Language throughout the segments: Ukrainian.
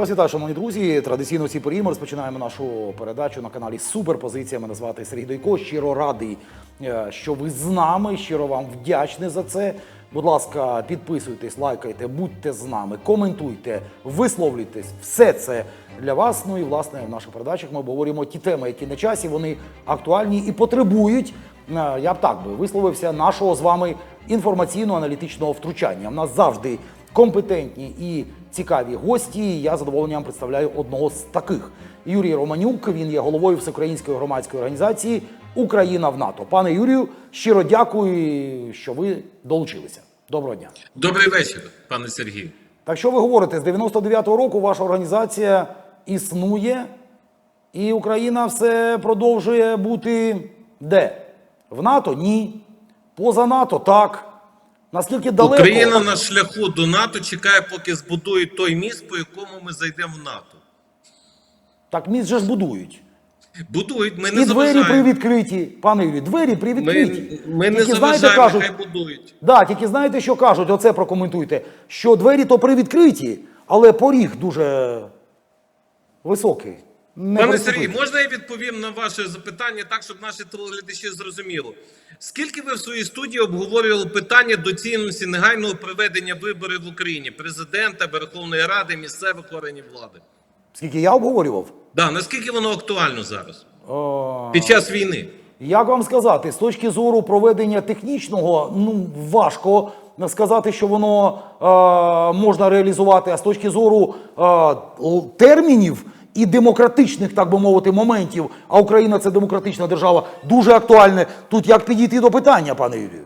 Я вас вітаю, шановні друзі. Традиційно в цій порі ми розпочинаємо нашу передачу на каналі Суперпозиція. Мене звати Сергій Дойко. Щиро радий, е, що ви з нами. Щиро вам вдячний за це. Будь ласка, підписуйтесь, лайкайте, будьте з нами, коментуйте, висловлюйтесь. Все це для вас. Ну і власне в наших передачах ми обговорюємо ті теми, які на часі, вони актуальні і потребують. е, Я б так би висловився нашого з вами інформаційно-аналітичного втручання. У нас завжди компетентні і цікаві гості. Я з задоволенням представляю одного з таких. Юрій Романюк. Він є головою всеукраїнської громадської організації Україна в НАТО. Пане Юрію, щиро дякую, що ви долучилися. Доброго дня. Добрий вечір, пане Сергію. Так що ви говорите, з 99-го року ваша організація існує, і Україна все продовжує бути де? В НАТО? Ні. Поза НАТО так. Наскільки далеко? Україна на шляху до НАТО чекає, поки збудують той міст, по якому ми зайдемо в НАТО. Так міст же ж будують. Будують, ми не І двері заважаємо. привідкриті. Пане Юрію, двері привідкриті. Ми, ми не заважаємо, кажуть, хай будують. Да, тільки знаєте, що кажуть, оце прокоментуйте. Що двері то привідкриті, але поріг дуже високий. Не Пане. Сергій, можна я відповім на ваше запитання так, щоб наші телеглядачі зрозуміли? Скільки ви в своїй студії обговорювали питання доцільності негайного проведення виборів в Україні президента, Верховної Ради, місцевих органів влади? Скільки я обговорював? Да, наскільки воно актуально зараз О, під час війни? Як вам сказати, з точки зору проведення технічного, ну важко сказати, що воно е, можна реалізувати, а з точки зору е, термінів і демократичних, так би мовити, моментів, а Україна це демократична держава, дуже актуальне. Тут як підійти до питання, пане Юрію?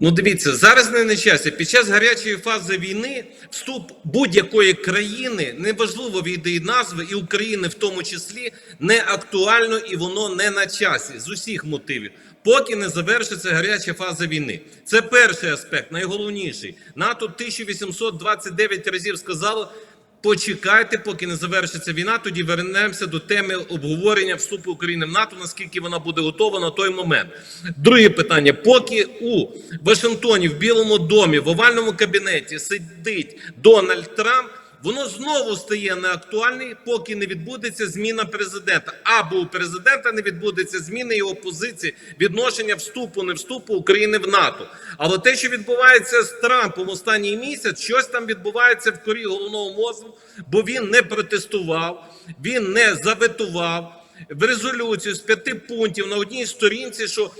Ну, дивіться, зараз не на часі. Під час гарячої фази війни вступ будь-якої країни, неважливо від її назви, і України в тому числі, не актуально і воно не на часі з усіх мотивів, поки не завершиться гаряча фаза війни. Це перший аспект, найголовніший. НАТО 1829 разів сказало. Почекайте, поки не завершиться війна. Тоді вернемося до теми обговорення вступу України в НАТО, наскільки вона буде готова на той момент. Друге питання: поки у Вашингтоні, в Білому домі, в овальному кабінеті сидить Дональд Трамп. Воно знову стає неактуальним, поки не відбудеться зміна президента, або у президента не відбудеться зміни його позиції відношення вступу, не вступу України в НАТО. Але те, що відбувається з Трампом останній місяць, щось там відбувається в корі головного мозку, бо він не протестував, він не заветував. В резолюцію з п'яти пунктів на одній сторінці, що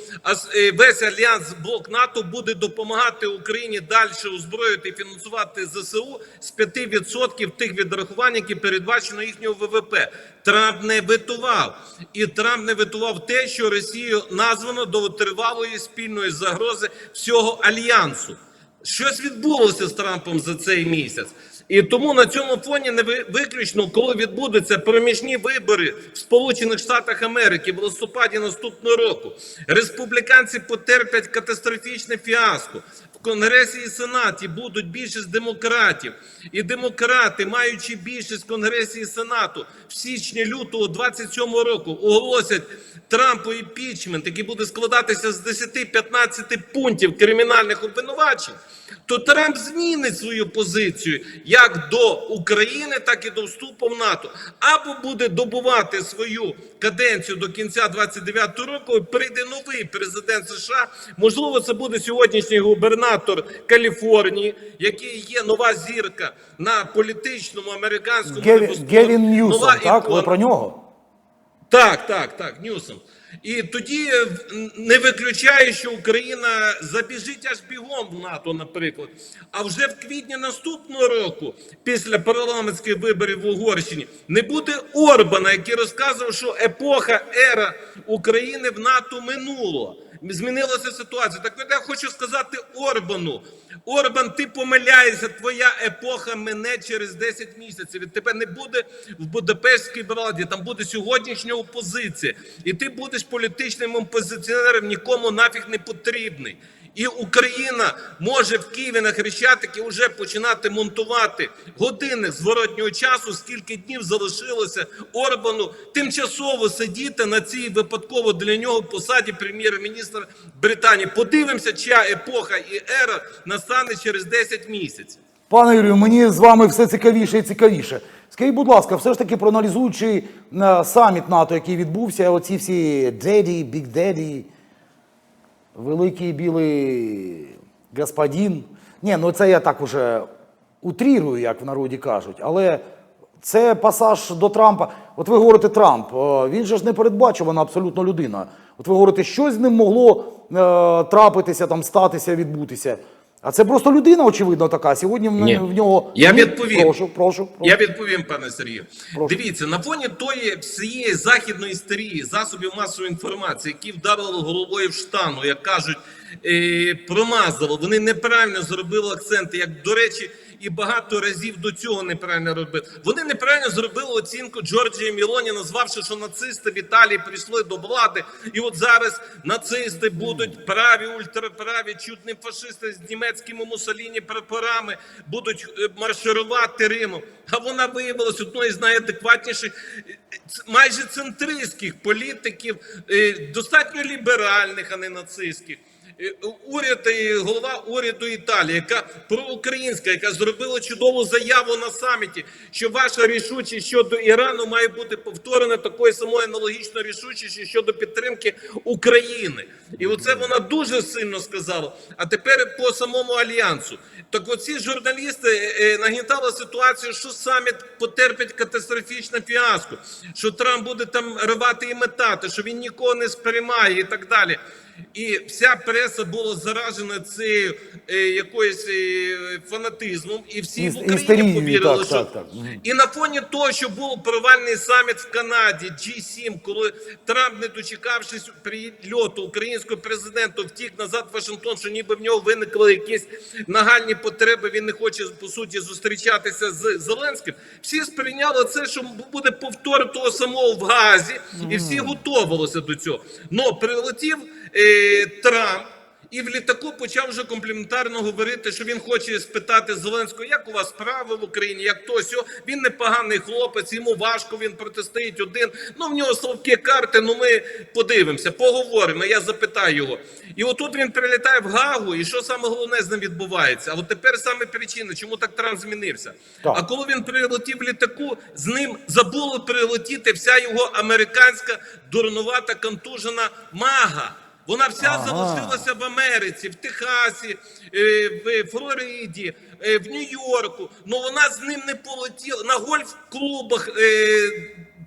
е, весь альянс блок НАТО буде допомагати Україні далі озброїти і фінансувати ЗСУ з 5% тих відрахувань, які передбачено їхнього ВВП. Трамп не витував, і Трамп не витував те, що Росію названо до тривалої спільної загрози всього альянсу. Щось відбулося з Трампом за цей місяць. І тому на цьому фоні не виключно, коли відбудуться проміжні вибори в Сполучених Штатах Америки в листопаді наступного року, республіканці потерплять катастрофічне фіаско. Конгресі і Сенаті будуть більшість демократів, і демократи, маючи більшість в Конгресі і Сенату в січні лютого 27 року, оголосять Трампу імпічмент, який буде складатися з 10-15 пунктів кримінальних обвинувачень, то Трамп змінить свою позицію як до України, так і до вступу в НАТО, або буде добувати свою каденцію до кінця 29 року. Прийде новий президент США. Можливо, це буде сьогоднішній губернатор Каліфорнії, який є нова зірка на політичному американському Геві- Гевін Ньюсом, Нова так? Ви про нього? Так, так, так, Ньюсом. І тоді не виключає, що Україна забіжить аж бігом в НАТО, наприклад. А вже в квітні наступного року, після парламентських виборів в Угорщині, не буде Орбана, який розказував, що епоха ера України в НАТО минуло. Змінилася ситуація. Так от я хочу сказати Орбану. Орбан, ти помиляєшся, твоя епоха мине через 10 місяців. Від тебе не буде в Будапештській владі, там буде сьогоднішня опозиція. І ти будеш політичним опозиціонером, нікому нафіг не потрібний. І Україна може в Києві на Хрещатикі вже починати монтувати годинник зворотнього часу, скільки днів залишилося Орбану тимчасово сидіти на цій випадково для нього посаді прем'єр-міністра Британії. Подивимося, чия епоха і ера настане через 10 місяців. Пане Юрію, мені з вами все цікавіше і цікавіше. Скажіть, будь ласка, все ж таки проаналізуючи е, саміт НАТО, який відбувся, оці всі Деді, Бік Деді, великий білий господин. Ні, ну це я так уже утрірую, як в народі кажуть, але це пасаж до Трампа. От ви говорите Трамп, е, він же ж не передбачувана абсолютно людина. От ви говорите, що з ним могло е, трапитися, там, статися, відбутися. А це просто людина, очевидно, така. Сьогодні в, Ні. в нього. Я Ні? відповім. Прошу, прошу. прошу. Я відповім, пане Сергію. Прошу. Дивіться, на фоні тої всієї західної істерії, засобів масової інформації, які вдарили головою в штану, як кажуть, промазали. промазало. Вони неправильно зробили акценти, як до речі, і багато разів до цього неправильно робили. Вони неправильно зробили оцінку Джорджії Мілоні, назвавши, що нацисти в Італії прийшли до влади, і от зараз нацисти будуть праві, ультраправі, чуть не фашисти з німецькими Муссоліні прапорами будуть е, марширувати Римом. А вона виявилась одною з найадекватніших, е, майже центристських політиків, е, достатньо ліберальних, а не нацистських. Е, Уряд і голова уряду Італії, яка проукраїнська, яка зробила чудову заяву на саміті, що ваша рішучість щодо Ірану має бути повторена такою самою аналогічною рішучістю щодо підтримки України. І оце вона дуже сильно сказала. А тепер по самому альянсу. Так оці журналісти е, нагнітали ситуацію, що саміт потерпить катастрофічне фіаско, що Трамп буде там рвати і метати, що він нікого не сприймає і так далі. І вся преса була заражена цією е, якоюсь е, фанатизмом, і всі Іс- в Україні істерією, повірили, так, що так, так. Мгм. і на фоні того, що був провальний саміт в Канаді G7, коли Трамп, не дочекавшись прильоту українського президента, втік назад в Вашингтон, що ніби в нього виникли якісь нагальні потреби. Він не хоче по суті зустрічатися з Зеленським. Всі сприйняли це, що буде повтор того самого в Газі, і всі готувалися до цього. Но прилетів Трамп. І в літаку почав вже компліментарно говорити, що він хоче спитати Зеленського, як у вас справи в Україні, як то сьо. Він непоганий хлопець, йому важко, він протистоїть один. Ну в нього слабкі карти. Ну ми подивимося, поговоримо. Я запитаю його. І отут він прилітає в Гагу, і що саме головне з ним відбувається? А от тепер саме причина, чому так Трамп змінився. Так. А коли він прилетів в літаку, з ним забули прилетіти вся його американська дурнувата контужена мага. Вона вся Ага. залишилася в Америці, в Техасі, е, в Флориді, е, в Нью-Йорку. Ну вона з ним не полетіла на гольф-клубах е,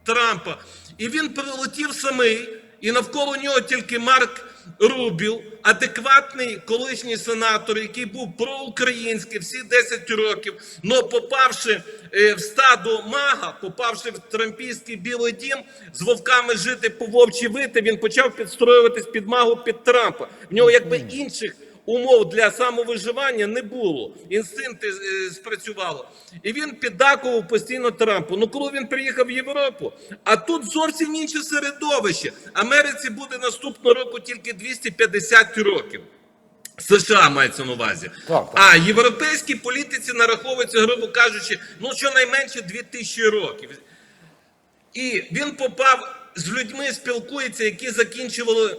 Трампа. І він прилетів самий, і навколо нього тільки Марк Рубіл, адекватний колишній сенатор, який був проукраїнський всі 10 років, но попавши е, в стадо мага, попавши в трампійський білий дім, з вовками жити по вовчі вити, він почав підстроюватись під магу під Трампа. В нього якби інших умов для самовиживання не було. Інстинкти е, спрацювало. І він піддакував постійно Трампу. Ну коли він приїхав в Європу, а тут зовсім інше середовище. Америці буде наступного року тільки 250 років. США мається на увазі. Так, так. А європейській політиці нараховується, грубо кажучи, ну щонайменше 2000 років. І він попав з людьми, спілкується, які закінчували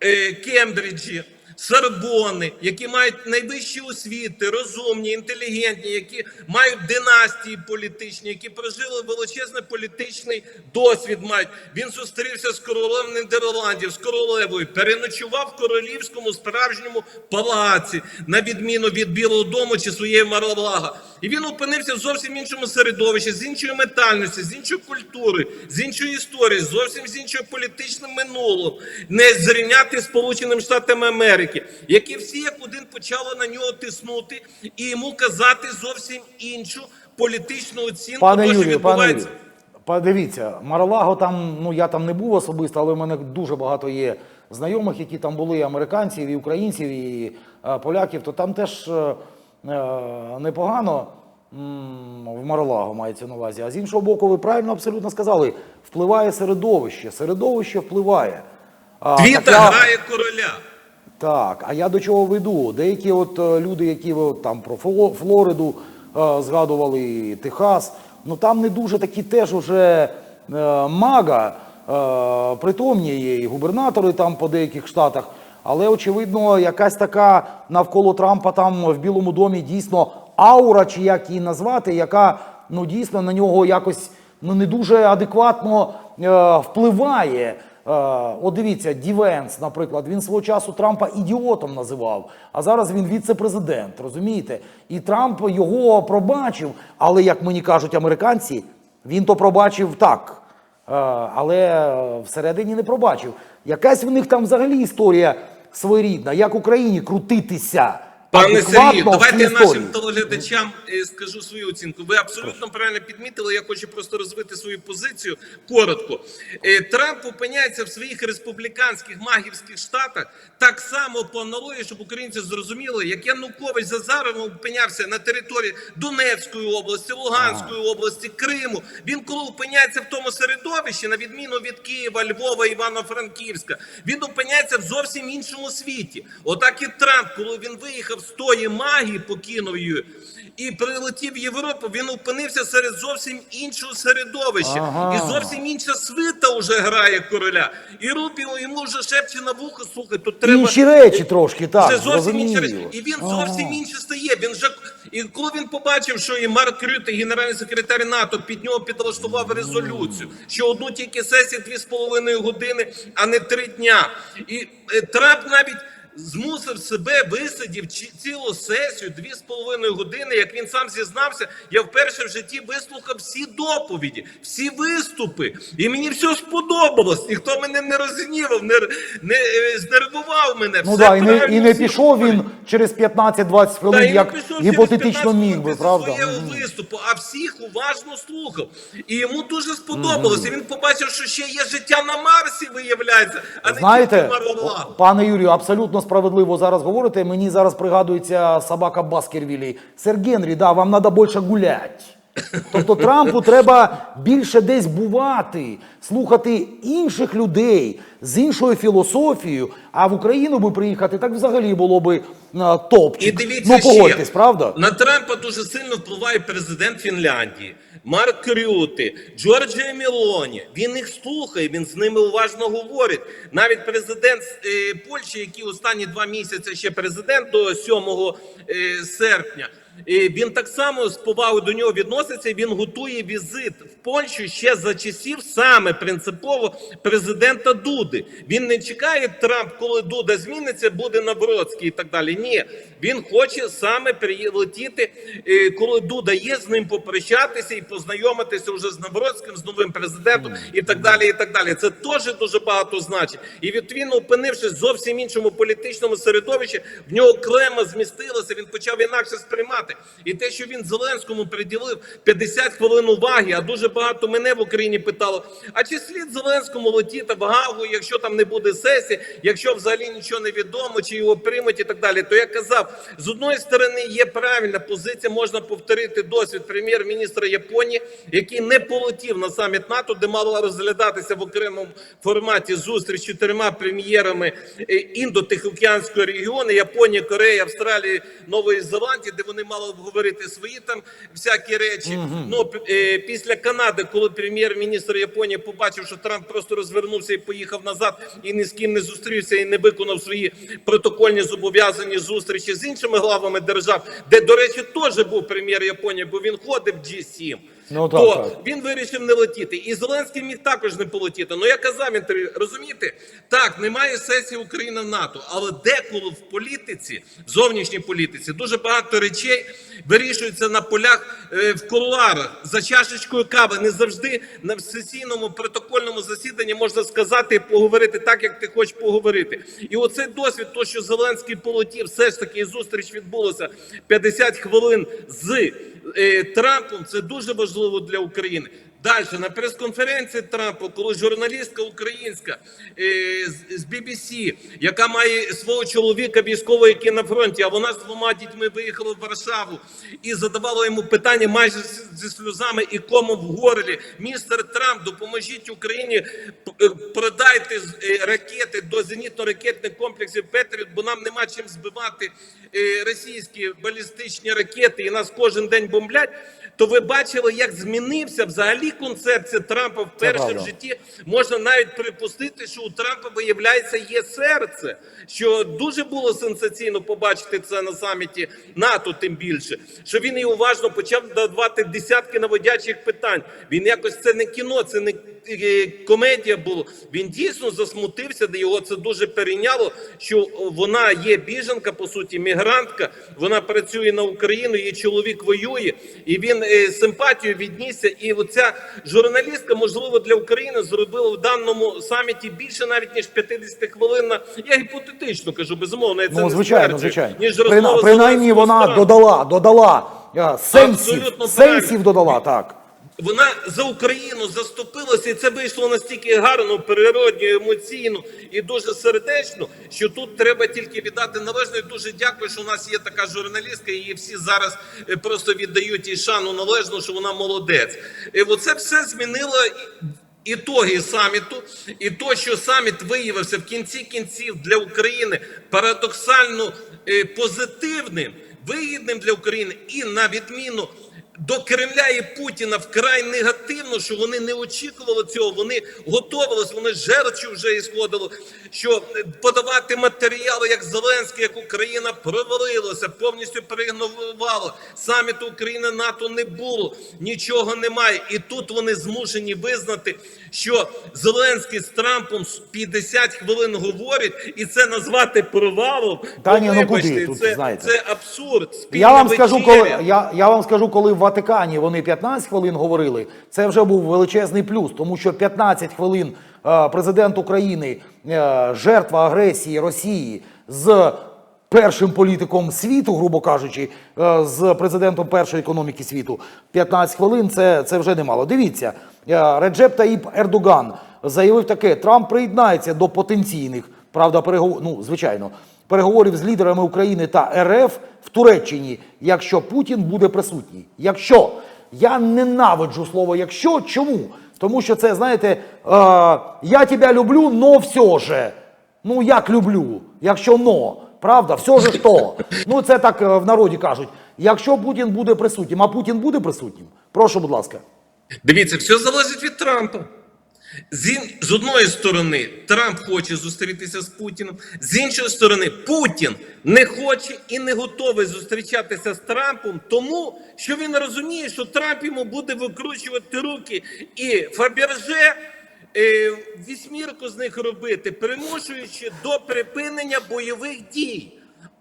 е, Кембриджі, Сорбони, які мають найвищі освіти, розумні, інтелігентні, які мають династії політичні, які прожили величезний політичний досвід. Мають він зустрівся з королем Нідерландів, з королевою, переночував в королівському справжньому палаці, на відміну від Білого Дому чи своєї Маралага. І він опинився в зовсім іншому середовищі, з іншої ментальності, з іншої культури, з іншої історії, зовсім з іншою політичним минулим, не зрівняти Сполученими Штатами Америки, які всі як один почали на нього тиснути і йому казати зовсім іншу політичну оцінку Пане того, що Юрію, пане подивіться, Маралаго там, ну я там не був особисто, але в мене дуже багато є знайомих, які там були, і американців, і українців, і е, поляків, то там теж е, непогано в Маралаго мається на увазі. А з іншого боку, ви правильно абсолютно сказали, впливає середовище. Середовище впливає. Твіта я- грає короля. так, а я до чого веду? Деякі от е, люди, які там про Флориду е, згадували, і Техас, ну там не дуже такі теж уже е, мага е, притомні є, і губернатори там по деяких штатах. Але очевидно, якась така навколо Трампа там в Білому домі дійсно аура, чи як її назвати, яка ну дійсно на нього якось ну не дуже адекватно е, впливає. Е, от дивіться, Дівенс, наприклад, він свого часу Трампа ідіотом називав, а зараз він віце-президент, розумієте? І Трамп його пробачив, але як мені кажуть американці, він то пробачив так. Е, але е, всередині не пробачив. Якась в них там взагалі історія своєрідна, як Україні крутитися. Пане Сергію, давайте нашим телеглядачам е, скажу свою оцінку. Ви абсолютно правильно підмітили. Я хочу просто розвити свою позицію коротко. Е, Трамп опиняється в своїх республіканських магівських штатах так само по аналогії, щоб українці зрозуміли, як Янукович за Заром опинявся на території Донецької області, Луганської області, Криму. Він коли опиняється в тому середовищі, на відміну від Києва, Львова, Івано-Франківська, він опиняється в зовсім іншому світі. Отак і Трамп, коли він виїхав з тої магії, покинув. І прилетів в Європу, він опинився серед зовсім іншого середовища. Ага. І зовсім інша свита вже грає короля. І Рубіо йому вже шепче на вухо, слухай, тут треба. Інші речі трошки, так. Це зовсім інші речі. І він Ага. зовсім інше стає. Він же і коли він побачив, що і Марк Рюте, генеральний секретар НАТО, під нього підлаштував резолюцію, що одну тільки сесію дві з половиною години, а не три дня. І е, Трамп навіть. Змусив себе висидів цілу сесію дві з половиною години. Як він сам зізнався, я вперше в житті вислухав всі доповіді, всі виступи, і мені все сподобалось. Ніхто мене не розгнівав, не, не е, знервував мене. Ну все да, і не, і не пішов він через 15-20 хвилин, і як гіпотетично міг би, правда? після свого Мгм. виступу, а всіх уважно слухав. І йому дуже сподобалося. Він побачив, що ще є життя на Марсі, виявляється, а не Знаєте, тільки Марвела. пане Юрію, абсолютно справедливо зараз говорите. Мені зараз пригадується собака Баскервілі. Сер Генрі, да, вам треба більше гуляти. Тобто Трампу треба більше десь бувати, слухати інших людей з іншою філософією. А в Україну би приїхати, так взагалі було би а, топчик. І дивіться ну погодьтесь, ще, правда? На Трампа дуже сильно впливає президент Фінляндії, Марк Рюти, Джорджія Мілоні. Він їх слухає, він з ними уважно говорить. Навіть президент е, Польщі, який останні два місяці ще президент до 7 е, серпня. е, Він так само з повагою до нього відноситься. Він готує візит Польщу ще за часів саме принципово президента Дуди. Він не чекає Трамп, коли Дуда зміниться, буде Навроцький і так далі. Ні, він хоче саме прилетіти, е, коли Дуда є, з ним попрощатися і познайомитися вже з Навроцьким, з новим президентом і так далі. І так далі. Це теж дуже багато значить. І відповідно, опинившись в зовсім іншому політичному середовищі, в нього окремо змістилося. Він почав інакше сприймати. І те, що він Зеленському приділив 50 хвилин уваги, а дуже багато мене в Україні питало: а чи слід Зеленському летіти в Гагу, якщо там не буде сесії, якщо взагалі нічого не відомо, чи його приймуть і так далі. То я казав, з одної сторони є правильна позиція, можна повторити досвід прем'єр-міністра Японії, який не полетів на саміт НАТО, де мала розглядатися в окремому форматі зустріч з чотирма прем'єрами е, індотихоокеанського регіону Японії, Кореї, Австралії, Нової Зеландії, де вони мали обговорити свої там всякі речі. Ну е, після Канади, коли прем'єр-міністр Японії побачив, що Трамп просто розвернувся і поїхав назад, і ні з ким не зустрівся і не виконав свої протокольні зобов'язані зустрічі з іншими главами держав, де, до речі, теж був прем'єр Японії, бо він ходив в G7. Ну, так, то так. він вирішив не летіти. І Зеленський міг також не полетіти. Ну я казав інтерв'ю, розумієте, так, немає сесії Україна в НАТО, але деколи в політиці, в зовнішній політиці, дуже багато речей вирішуються на полях е, в кулуарах за чашечкою кави. Не завжди на сесійному протокольному засіданні можна сказати і поговорити так, як ти хочеш поговорити. І оцей досвід, то що Зеленський полетів, все ж таки зустріч відбулася 50 хвилин з Трампом. Це дуже важливо для України. Далі на прес-конференції Трампа, коли журналістка українська е, з, з BBC, яка має свого чоловіка військового, який на фронті, а вона з двома дітьми виїхала в Варшаву і задавала йому питання майже зі сльозами і кому в горлі. Містер Трамп, допоможіть Україні, е, продайте е, ракети до зенітно-ракетних комплексів Петріот, бо нам нема чим збивати російські балістичні ракети, і нас кожен день бомблять. То ви бачили, як змінився взагалі концепція Трампа вперше першому в житті можна навіть припустити, що у Трампа виявляється є серце. Що дуже було сенсаційно побачити це на саміті НАТО, тим більше, що він і уважно почав давати десятки наводячих питань. Він якось це не кіно, це не комедія була. Він дійсно засмутився, де його це дуже перейняло. Що вона є біженка, по суті, мігрантка. Вона працює на Україну, її чоловік воює, і він е, симпатію віднісся. І оця журналістка, можливо, для України зробила в даному саміті більше навіть ніж 50 хвилин. на- Я гіпотетично кажу, безумовно, я це Ну, звичайно, стверджую, звичайно. Ніж розмова принаймні вона додала, додала е, сенсів, сенсів додала, так. Вона за Україну заступилася, і це вийшло настільки гарно, природньо, емоційно і дуже сердечно, що тут треба тільки віддати належне. Дуже дякую, що у нас є така журналістка. і Її всі зараз е, просто віддають їй шану належну, що вона молодець. І оце все змінило. Ітоги саміту, і то, що саміт виявився в кінці кінців для України парадоксально е, позитивним, вигідним для України, і на відміну до Кремля і Путіна вкрай негативно, що вони не очікували цього. Вони готувалися, вони з жертв вже ісходили, що е, подавати матеріали, як Зеленський, як Україна провалилося, повністю переігнорувало. Саміту України НАТО не було, нічого немає. І тут вони змушені визнати, що Зеленський з Трампом 50 хвилин говорить, і це назвати провалом. Та ні, ну куди тут, це, знаєте. це абсурд. Спільна Я вам скажу, коли я, я вам скажу, коли Ватикані вони 15 хвилин говорили, це вже був величезний плюс, тому що 15 хвилин е, президент України, е, жертва агресії Росії з першим політиком світу, грубо кажучи, е, з президентом першої економіки світу, 15 хвилин це, це вже немало. Дивіться, Реджеп Таїп Ердоган заявив таке: Трамп приєднається до потенційних, правда, переговор, ну звичайно переговорів з лідерами України та РФ в Туреччині, якщо Путін буде присутній. Якщо я ненавиджу слово якщо, чому? Тому що це, знаєте, е, я тебе люблю, но все же. Ну як люблю, якщо но, правда, все же що? Ну це так е, в народі кажуть. Якщо Путін буде присутнім, а Путін буде присутнім, прошу, будь ласка. Дивіться, все залежить від Трампа. З, з одної сторони, Трамп хоче зустрітися з Путіним, з іншої сторони, Путін не хоче і не готовий зустрічатися з Трампом, тому що він розуміє, що Трамп йому буде викручувати руки і Фаберже. е, Вісьмірку з них робити, примушуючи до припинення бойових дій.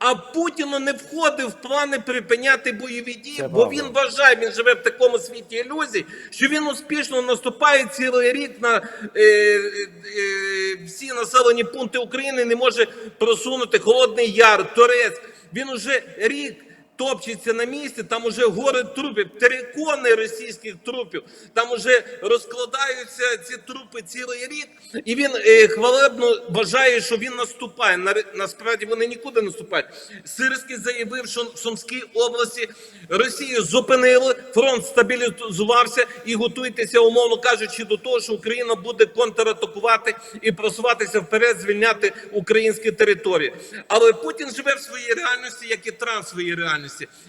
А Путіну не входив в плани припиняти бойові дії, Це бо правда. він вважає, він живе в такому світі ілюзій, що він успішно наступає цілий рік на е, е, е, всі населені пункти України, не може просунути Холодний Яр, Торець. Він уже рік. Топчеться на місці, там уже гори трупів, терикони російських трупів, там уже розкладаються ці трупи цілий рік, і він е, хвалебно вважає, що він наступає. На, насправді вони нікуди наступають. Сирський заявив, що в Сумській області Росію зупинили, фронт стабілізувався і готуйтеся, умовно кажучи, до того, що Україна буде контратакувати і просуватися вперед, звільняти українські території. Але Путін живе в своїй реальності, як і Трамп в своїй реальності,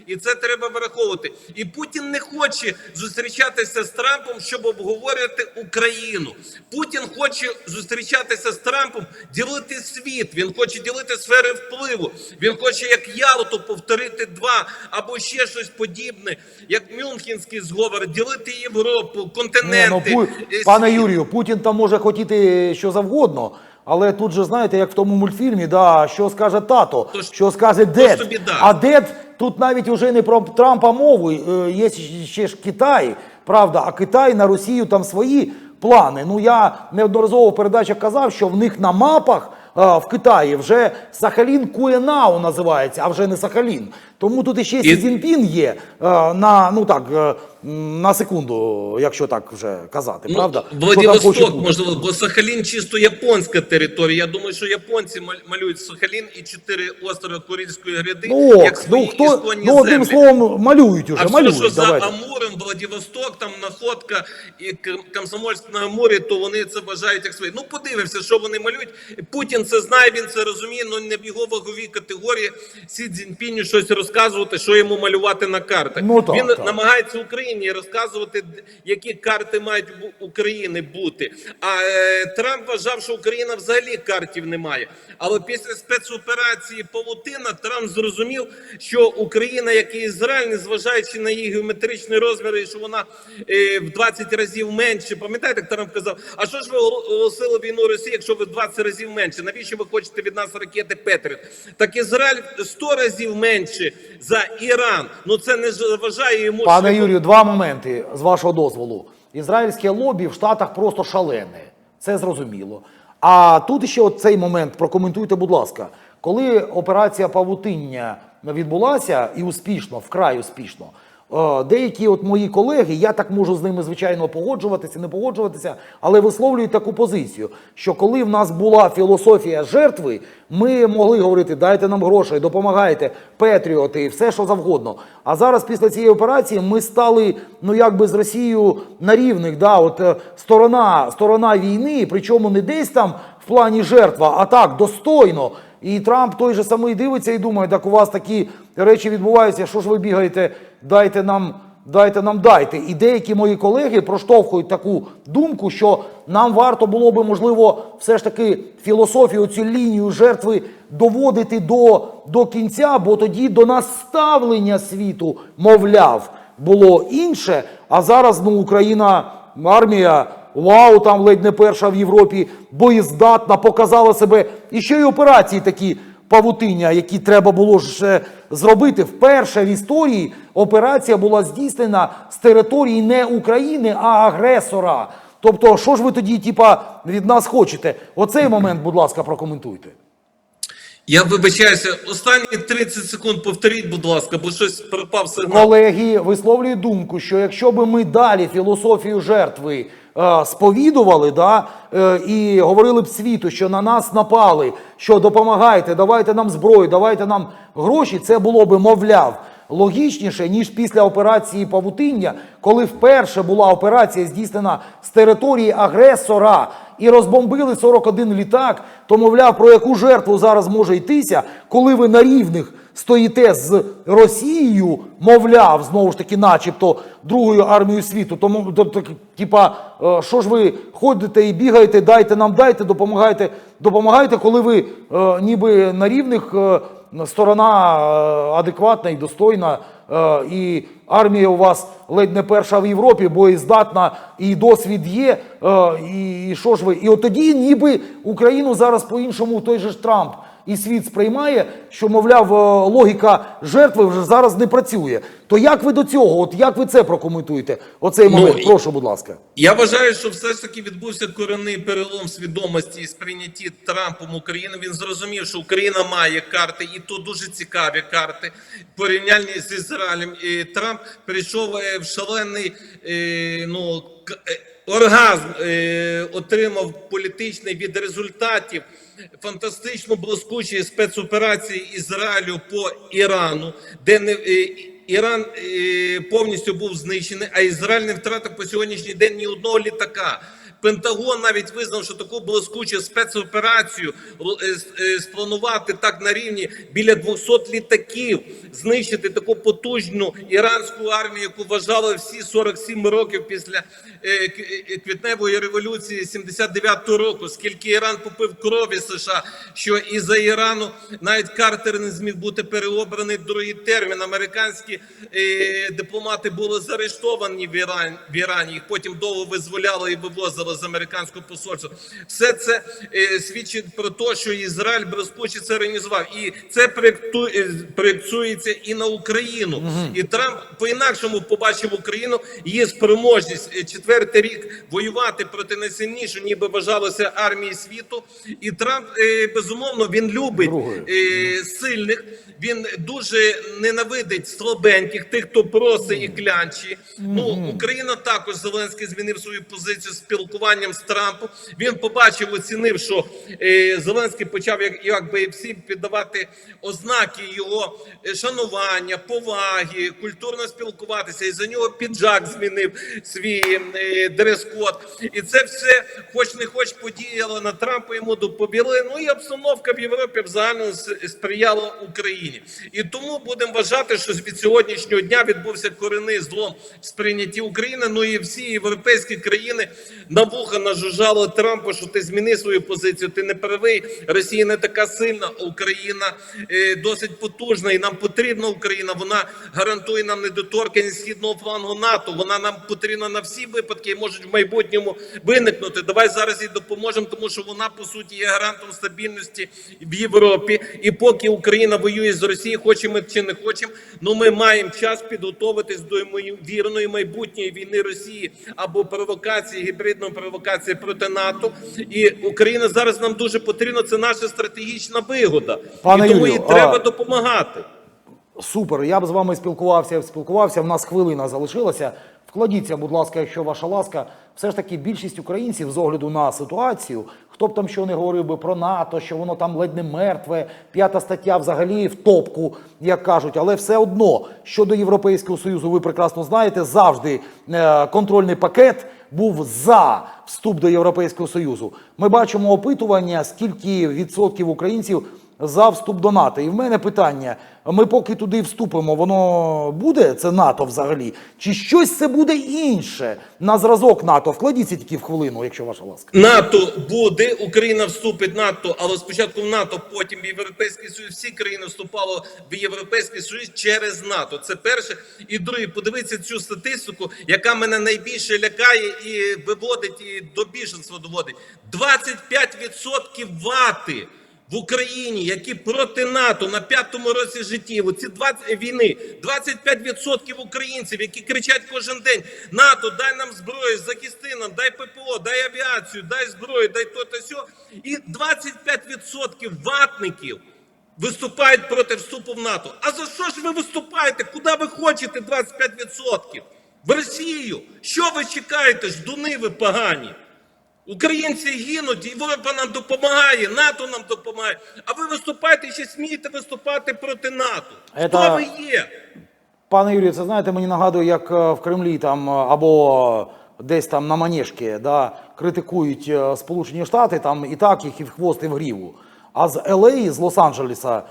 і це треба враховувати. І Путін не хоче зустрічатися з Трампом, щоб обговорювати Україну. Путін хоче зустрічатися з Трампом, ділити світ. Він хоче ділити сфери впливу. Він хоче, як Ялту, повторити два або ще щось подібне, як Мюнхенський зговор, ділити Європу, Ні, ну. Пу... е, Пане. Юрію, Путін там може хотіти що завгодно, але тут же знаєте, як в тому мультфільмі, да, що скаже тато, То що скаже дед. ж біда. А дед тут навіть уже не про Трампа мову, е, є ще ж Китай, правда, а Китай на Росію там свої плани. Ну я неодноразово в передачах казав, що в них на мапах. е, В Китаї вже Сахалін Куенау називається, а вже не Сахалін. Тому тут Сі І- Цзіньпін є е, на ну так е, на секунду, якщо так вже казати, правда? Там хоче Владивосток, можливо, бо Сахалін чисто японська територія. Я думаю, що японці малюють Сахалін і чотири острова Курильської гряди Ну, як ок, свої ну хто ну одним словом малюють уже, А все, малюють. що за давайте. Амуром, Владивосток, там Находка і Комсомольськ на Амурі, то вони це вважають як своє. Ну, подивимося, що вони малюють. Путін це знає, він це розуміє, але не в його ваговій категорії Сі Цзіньпіню щось розказати. Розказувати, що йому малювати на картах. Ну, так, він так. намагається Україні розказувати, які карти мають України бути. А е, Трамп вважав, що Україна взагалі картів немає. Але після спецоперації Павутина Трамп зрозумів, що Україна, як і Ізраїль, незважаючи на її геометричні розміри, і що вона е, в 20 разів менше. Пам'ятаєте, як Трамп казав, а що ж ви оголосили війну Росії, якщо ви в 20 разів менше? Навіщо ви хочете від нас ракети Петріот? Так Ізраїль 100 разів менше за Іран. Ну це не заважає йому Пане Юрію, два моменти з вашого дозволу. Ізраїльське лобі в Штатах просто шалене. Це зрозуміло. А тут ще от цей момент прокоментуйте, будь ласка. Коли операція Павутиння відбулася і успішно, вкрай успішно, деякі от мої колеги, я так можу з ними звичайно погоджуватися, не погоджуватися, але висловлюють таку позицію, що коли в нас була філософія жертви, ми могли говорити: дайте нам грошей, допомагайте, петріоти, все що завгодно. А зараз після цієї операції ми стали ну якби з Росією на рівних. Да, от е, сторона, сторона війни, причому не десь там в плані жертва, а так достойно. І Трамп той же самий дивиться і думає, так у вас такі речі відбуваються, що ж ви бігаєте, дайте нам. Дайте нам дайте. І деякі мої колеги проштовхують таку думку, що нам варто було би, можливо, все ж таки філософію, цю лінію жертви доводити до, до кінця, бо тоді до нас ставлення світу, мовляв, було інше. А зараз ну, Україна, армія, вау, там ледь не перша в Європі, боєздатна, показала себе. І ще й операції такі павутиння, які треба було ж е, зробити. Вперше в історії операція була здійснена з території не України, а агресора. Тобто, що ж ви тоді, типа, від нас хочете? Оцей момент, будь ласка, прокоментуйте. Я вибачаюся, останні 30 секунд повторіть, будь ласка, бо щось пропав сигнал. Колеги висловлюють думку, що якщо би ми далі філософію жертви сповідували, да, е, і говорили б світу, що на нас напали, що допомагайте, давайте нам зброю, давайте нам гроші, це було би, мовляв, логічніше, ніж після операції Павутиння, коли вперше була операція здійснена з території агресора і розбомбили 41 літак, то, мовляв, про яку жертву зараз може йтися, коли ви на рівних стоїте з Росією, мовляв, знову ж таки, начебто другою армією світу, тому то, то, типа, е, що ж ви ходите і бігаєте, дайте нам, дайте, допомагайте, допомагайте, коли ви е, ніби на рівних е, сторона адекватна і достойна, і армія у вас ледь не перша в Європі, боєздатна, і досвід є. е, і що ж ви? І от тоді, ніби Україну зараз по-іншому той же ж Трамп і світ сприймає, що, мовляв, е, логіка жертви вже зараз не працює. То як ви до цього? От як ви це прокоментуєте? Оцей Ну, момент, і- прошу, будь ласка. Я вважаю, що все ж таки відбувся корінний перелом свідомості і сприйнятті Трампом України. Він зрозумів, що Україна має карти, і то дуже цікаві карти, порівняльні з Ізраїлем. І Трамп прийшов е, в шалений е, ну, оргазм, е, отримав політичний від результатів фантастично блискучої спецоперації Ізраїлю по Ірану, де не. е, Іран е, повністю був знищений, а Ізраїль не втратив по сьогоднішній день ні одного літака. Пентагон навіть визнав, що таку блискучу спецоперацію е, е, спланувати так на рівні біля 200 літаків, знищити таку потужну іранську армію, яку вважали всі 47 років після е, квітневої революції 79-го року. Скільки Іран попив крові США, що із за Ірану навіть Картер не зміг бути переобраний другий термін. Американські дипломати були заарештовані в Ірані. Їх потім довго визволяли і вивозили з американського посольства. Все це е, свідчить про те, що Ізраїль блискуче це організував, і це е, і на Україну. І Трамп по-інакшому побачив Україну. Є спроможність е, четвертий рік воювати проти найсильнішої, ніби вважалося армії світу. І Трамп е, безумовно він любить е, сильних. Він дуже ненавидить слабеньких, тих, хто просить і клянчі. Ну Україна також Зеленський змінив свою позицію, спілкування. Спілкуванням з Трампом. Він побачив, оцінив, що е, Зеленський почав як, якби всім піддавати ознаки його е, шанування, поваги, культурно спілкуватися. І за нього піджак змінив свій е, дрес-код. І це все, хоч не хоч, подіяло на Трампа. Йому доповіли. Ну і обстановка в Європі взагалі сприяла Україні. І тому будемо вважати, що від сьогоднішнього дня відбувся корінний злом сприйнятті України. Ну і всі європейські країни на вуха нажужжали Трампу, що ти зміни свою позицію. Ти не правий. Росія не така сильна, Україна е, досить потужна, і нам потрібна Україна. Вона гарантує нам недоторканність східного флангу НАТО. Вона нам потрібна на всі випадки і можуть в майбутньому виникнути. Давай зараз їй допоможемо, тому що вона по суті є гарантом стабільності в Європі. І поки Україна воює з Росією, хочемо чи не хочемо, ну ми маємо час підготуватись до ймовірної майбутньої війни Росії або провокації, гібридної провокації проти НАТО. І Україна зараз нам дуже потрібна. Це наша стратегічна вигода, Пане і тому їй треба а- допомагати. Супер. Я б з вами спілкувався, спілкувався. В нас хвилина залишилася. Вкладіться, будь ласка, якщо ваша ласка. Все ж таки, більшість українців з огляду на ситуацію, хто б там що не говорив би про НАТО, що воно там ледь не мертве, п'ята стаття взагалі в топку, як кажуть, але все одно щодо Європейського союзу, ви прекрасно знаєте, завжди е, контрольний пакет був за вступ до Європейського союзу. Ми бачимо опитування, скільки відсотків українців за вступ до НАТО. І в мене питання: ми поки туди вступимо, воно буде це НАТО взагалі? Чи щось це буде інше на зразок НАТО? Вкладіться тільки в хвилину, якщо ваша ласка. НАТО буде, Україна вступить в НАТО, але спочатку в НАТО, потім в Європейський Союз. Всі країни вступали в Європейський Союз через НАТО. Це перше. І друге, подивіться цю статистику, яка мене найбільше лякає і виводить, і до біженства доводить. 25% вати. В Україні, які проти НАТО на п'ятому році житті, оці 20 війни, 25% українців, які кричать кожен день: НАТО, дай нам зброю, захисти нам, дай ППО, дай авіацію, дай зброю, дай то та сьо. І 25% ватників виступають проти вступу в НАТО. А за що ж ви виступаєте? Куди ви хочете 25%? В Росію. Що ви чекаєте? Ждуни ви погані. Українці гинуть, і Європа нам допомагає, НАТО нам допомагає. А ви виступаєте ще смієте виступати проти НАТО. Хто ви є? Пане Юрію, це знаєте, мені нагадує, як е, в Кремлі там е, або десь там на Манежки, да, критикують е, Сполучені Штати, там і так їх і в хвост, і в гріву. А з LA, з Лос-Анджелеса,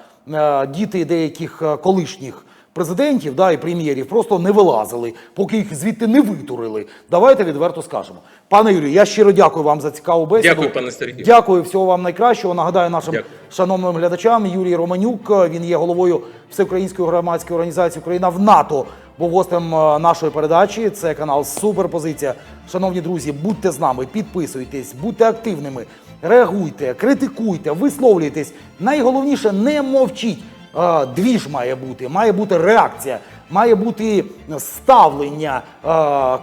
діти деяких колишніх президентів да, і прем'єрів просто не вилазили, поки їх звідти не витурили. Давайте відверто скажемо. Пане Юрію, я щиро дякую вам за цікаву бесіду. Дякую, пане Сергію. Дякую, всього вам найкращого. Нагадаю нашим Дякую. шановним глядачам Юрій Романюк. Він є головою Всеукраїнської громадської організації Україна в НАТО. Був гостем е, нашої передачі. Це канал Суперпозиція. Шановні друзі, будьте з нами, підписуйтесь, будьте активними, реагуйте, критикуйте, висловлюйтесь. Найголовніше не мовчіть. Двіж має бути, має бути реакція, має бути ставлення,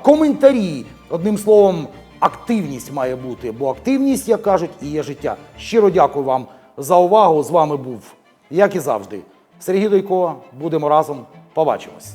коментарі. Одним словом, активність має бути, бо активність, як кажуть, і є життя. Щиро дякую вам за увагу. З вами був, як і завжди, Сергій Дойко. Будемо разом. Побачимось.